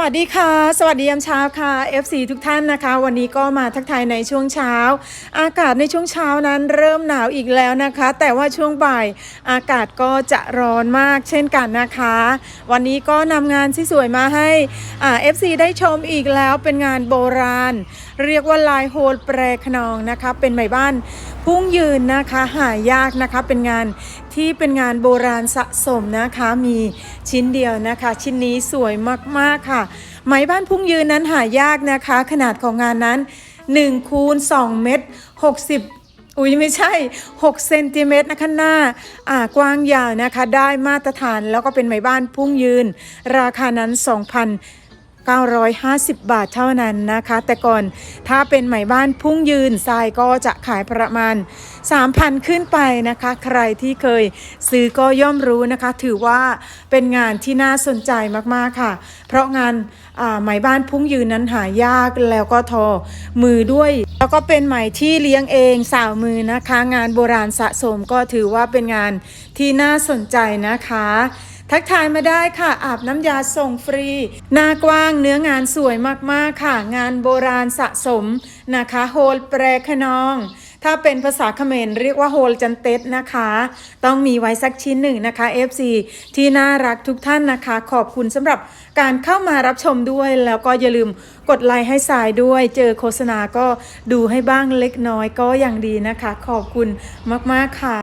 วัสดีค่ะ สวัสดียามเช้าค่ะ FC ทุกท่านนะคะ วันนี้ก็มาทักทายในช่วงเช้า อากาศในช่วงเช้านั้นเริ่มหนาวอีกแล้วนะคะ แต่ว่าช่วงบ่ายอากาศก็จะร้อนมากเช่นกันนะคะ วันนี้ก็นำงานที่สวยมาให้อ่า FC ได้ชมอีกแล้วเป็นงานโบราณ เรียกว่าลายโฮลแปรขนองนะคะ เป็นไหมบ้านพุ่งยืนนะคะหายากนะคะเป็นงานที่เป็นงานโบราณสะสมนะคะมีชิ้นเดียวนะคะ ชิ้นนี้สวยมากๆค่ะไหมบ้านพุ่งยืนนั้นหายากนะคะ ขนาดของงานนั้น1คูณ2เมตร60อุ้ยไม่ใช่ 6 เซนติเมตรนะคะหน้าอ่ากว้างยาวนะคะ ได้มาตรฐานแล้วก็เป็นไหมบ้านพุ่งยืน ราคานั้น 2,000 950 บาทเท่านั้นนะคะ แต่ก่อนถ้าเป็นไหมบ้านพุ่งยืนทรายก็จะขายประมาณ 3,000 ขึ้นไปนะคะ ใครที่เคยซื้อก็ย่อมรู้นะคะ ถือว่าเป็นงานที่น่าสนใจมากๆค่ะ เพราะงานไหมบ้านพุ่งยืนนั้นหายากแล้วก็ทอมือด้วย แล้วก็เป็นไหมที่เลี้ยงเองสาวมือนะคะ งานโบราณสะสมก็ถือว่าเป็นงานที่น่าสนใจนะคะ ทักทายมาได้ค่ะ อาบน้ำยาส่งฟรี หน้ากว้างเนื้องานสวยมากๆค่ะ งานโบราณสะสมนะคะ โฮลแปรขนอง ถ้าเป็นภาษาเขมรเรียกว่าโฮลจันเต็ดนะคะ ต้องมีไว้สักชิ้นหนึ่งนะคะ FC ที่น่ารักทุกท่านนะคะ ขอบคุณสำหรับการเข้ามารับชมด้วย แล้วก็อย่าลืมกดไลค์ให้สายด้วย เจอโฆษณาก็ดูให้บ้างเล็กน้อยก็อยังดีนะคะ ขอบคุณมากๆค่ะ